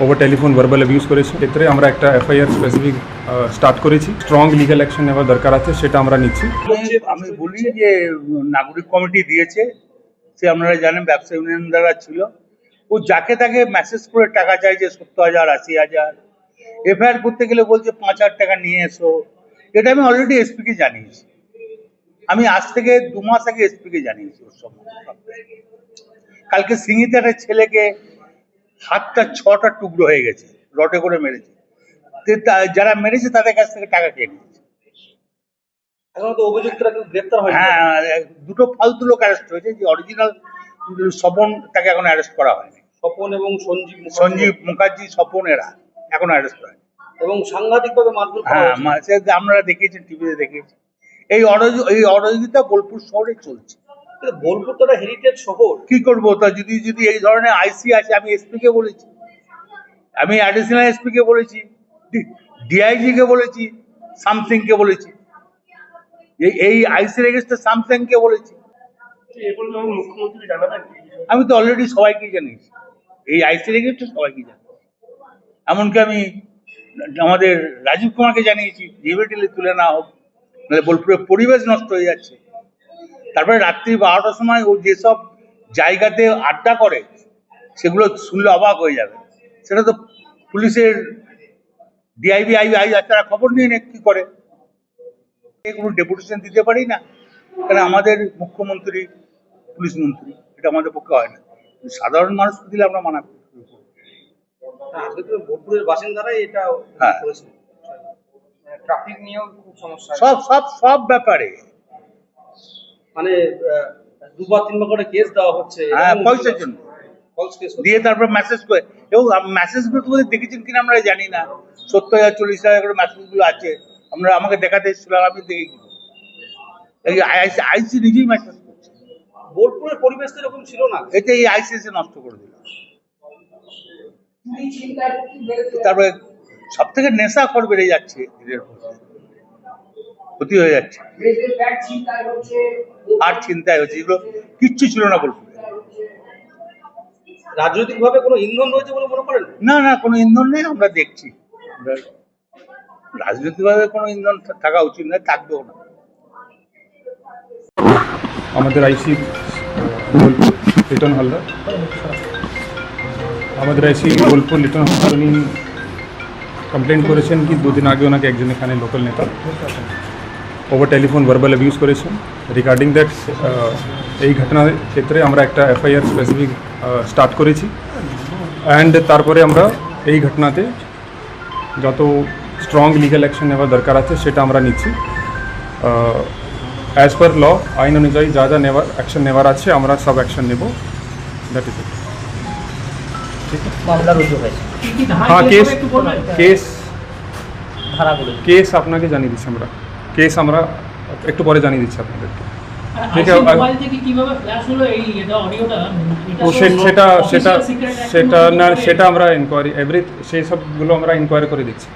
Over telephone verbal abuse করেছে। ক্ষেত্রে আমরা একটা এফআইআর স্পেসিফিক স্টার্ট করেছি। স্ট্রং লিগ্যাল অ্যাকশন নেওয়ার দরকার আছে, সেটা আমরা নিচ্ছি। আমি- বলি যে, নাগরিক কমিটি দিয়েছে, সে আপনারা জানেন ব্যবসা ইউনিয়ন দ্বারা ছিল, ও যাকে তাকে মেসেজ করে টাকা চাইছে সত্তর হাজার, আশি হাজার। এফআইআর করতে গেলে বলছে পাঁচ হাজার টাকা নিয়ে এসো। এটা আমি অলরেডি এসপিকে জানিয়েছি। আমি আজ থেকে দু মাস আগে এসপিকে জানিয়েছি ওর সম্বন্ধে। কালকে সিঙ্গিতে একটা ছেলেকে হাতটা ছটা টুকরো হয়ে গেছে রটে করে মেরেছে। যারা মেরেছে তাদের কাছ থেকে টাকা খেয়ে নিয়েছে। এখনও তো অভিযুক্তরা কেউ গ্রেপ্তার হয়নি। হ্যাঁ দুটো ফালতু লোক অ্যারেস্ট হয়েছে যে অরিজিনাল স্বপন তাকে এখন অ্যারেস্ট করা হয়নি। স্বপন এবং সঞ্জীব সঞ্জীব মুখার্জি স্বপন এরা এখন অ্যারেস্ট হয়নি। এবং সাংঘাতিকভাবে মারধর হ্যাঁ আপনারা দেখিয়েছেন টিভিতে দেখিয়েছি। এই অরজ এই অরজিতা বোলপুর শহরে চলছে। বোলপুর তো একটা হেরিটেজ শহর। কি করব? তা যদি যদি এই ধরনের আইসি আছে আমি এসপি কে বলেছি। আমি অ্যাডিশনাল এসপি কে বলেছি ডিআইজি কে বলেছি সামথিং কে বলেছি। এই- এই আইসি রেজিস্টার সামথিং কে বলেছি। আমি তো অলরেডি সবাইকে জানিয়েছি। এই আইসি রেজিস্টার সবাইকে জানি এমনকি আমি আমাদের রাজীব কুমারকে জানিয়েছি জিবিটিলি তুলে না হোক। বোলপুরের পরিবেশ নষ্ট হয়ে যাচ্ছে। তারপরে রাত্রি বারোটার সময় ও যেসব জায়গাতে আড্ডা করে সেগুলো শুনলে অবাক হয়ে যাবে। সেটা তো পুলিশের ডিআইবি আই আই তারা খবর নিয়ে নে কি করে? কোনো ডেপুটেশন দিতে পারি না। কারণ আমাদের মুখ্যমন্ত্রী পুলিশ মন্ত্রী এটা আমাদের পক্ষে হয় না। সাধারণ মানুষকে দিলে আমরা মানা করি। তো বোলপুরের বাসিন্দারাই এটা হ্যাঁ। খুব সব সব সব ব্যাপারে মানে আহ, দুবার তিনবার করে কেস দেওয়া হচ্ছে হ্যাঁ পয়সার জন্য দিয়ে তারপর মেসেজ করে এবং মেসেজগুলো তোমাদের দেখেছেন কিনা আমরা জানি না। সত্তর হাজার চল্লিশ হাজার করে মেসেজগুলো আছে। আমরা আমাকে দেখাতে এসেছিল আর আমি দেখে? এই আইসি আইসি নিজেই মেসেজ করছে। বোলপুরের পরিবেশ তো এরকম ছিল না। এটা এই আইসিএসে নষ্ট করে দিল। তারপরে সব থেকে নেশা খর বেড়ে যাচ্ছে এদের মধ্যে। ক্ষতি হয়ে যাচ্ছে। আর চিন্তায় হচ্ছে এগুলো কিচ্ছু ছিল না বলব রাজনৈতিক ভাবে কোনো ইন্ধন রয়েছে বলে মনে করেন? না না কোনো ইন্ধন নেই আমরা দেখছি। আমরা রাজনৈতিকভাবে কোনো ইন্ধন থাকা উচিত নয় থাকবেও না। আমাদের আইসি লিটন হালদার। আমাদের আইসি বোলপুর লিটন হালদার উনি কমপ্লেন করেছেন কি দুদিন আগে ওনাকে একজন এখানে লোকাল নেতা। ওভার টেলিফোন ভার্বাল অ্যাবিউজ করেছেন রিগার্ডিং দ্যাট এই ঘটনার ক্ষেত্রে আমরা একটা এফআইআর স্পেসিফিক স্টার্ট করেছি। অ্যান্ড তারপরে আমরা এই ঘটনাতে যত স্ট্রং লিগ্যাল অ্যাকশন নেওয়ার দরকার আছে সেটা আমরা নিচ্ছি। অ্যাজ পার ল আইন অনুযায়ী যা যা নেওয়ার অ্যাকশন নেওয়ার আছে আমরা সব অ্যাকশন নেব। দ্যাট ইজ হ্যাঁ কেস কেস কেস আপনাকে জানিয়ে দিচ্ছি আমরা। কেস আমরা একটু পরে জানিয়ে দিচ্ছি আপনাদেরকে সেটা সেটা সেটা না সেটা আমরা ইনকোয়ারি এভরি সেই সবগুলো আমরা ইনকোয়ারি করে দিচ্ছি।